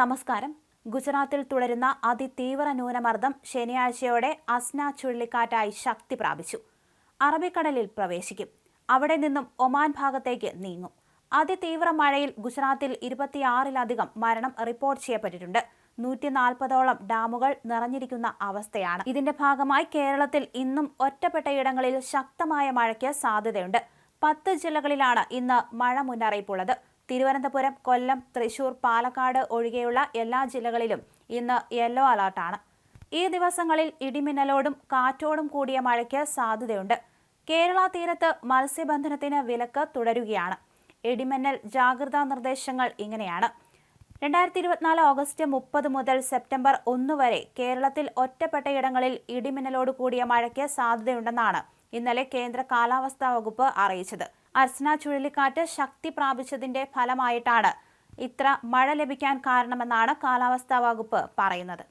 നമസ്കാരം. ഗുജറാത്തിൽ തുടരുന്ന അതിതീവ്ര ന്യൂനമർദ്ദം ശനിയാഴ്ചയോടെ അസ്ന ചുഴലിക്കാറ്റായി ശക്തി പ്രാപിച്ചു. അറബിക്കടലിൽ പ്രവേശിക്കും. അവിടെ നിന്നും ഒമാൻ ഭാഗത്തേക്ക് നീങ്ങും. അതിതീവ്ര മഴയിൽ ഗുജറാത്തിൽ ഇരുപത്തിയാറിലധികം മരണം റിപ്പോർട്ട് ചെയ്യപ്പെട്ടിട്ടുണ്ട്. നൂറ്റി നാൽപ്പതോളം ഡാമുകൾ നിറഞ്ഞിരിക്കുന്ന അവസ്ഥയാണ്. ഇതിന്റെ ഭാഗമായി കേരളത്തിൽ ഇന്നും ഒറ്റപ്പെട്ടയിടങ്ങളിൽ ശക്തമായ മഴയ്ക്ക് സാധ്യതയുണ്ട്. പത്ത് ജില്ലകളിലാണ് ഇന്ന് മഴ മുന്നറിയിപ്പുള്ളത്. തിരുവനന്തപുരം കൊല്ലം തൃശൂർ പാലക്കാട് ഒഴികെയുള്ള എല്ലാ ജില്ലകളിലും ഇന്ന് യെല്ലോ അലർട്ടാണ്. ഈ ദിവസങ്ങളിൽ ഇടിമിന്നലോടും കാറ്റോടും കൂടിയ മഴയ്ക്ക് സാധ്യതയുണ്ട്. കേരള തീരത്ത് മത്സ്യബന്ധനത്തിന് വിലക്ക് തുടരുകയാണ്. ഇടിമിന്നൽ ജാഗ്രതാ നിർദ്ദേശങ്ങൾ ഇങ്ങനെയാണ്. രണ്ടായിരത്തി ഇരുപത്തിനാല് ഓഗസ്റ്റ് മുപ്പത് മുതൽ സെപ്റ്റംബർ ഒന്ന് വരെ കേരളത്തിൽ ഒറ്റപ്പെട്ടയിടങ്ങളിൽ ഇടിമിന്നലോട് കൂടിയ മഴയ്ക്ക് സാധ്യതയുണ്ടെന്നാണ് ഇന്നലെ കേന്ദ്ര കാലാവസ്ഥാ വകുപ്പ് അറിയിച്ചത്. അർസന ചുഴലിക്കാറ്റ് ശക്തി പ്രാപിച്ചതിന്റെ ഫലമായിട്ടാണ്. ഇത്ര മഴ ലഭിക്കാൻ കാരണമെന്നാണ് കാലാവസ്ഥാ വകുപ്പ് പറയുന്നത്.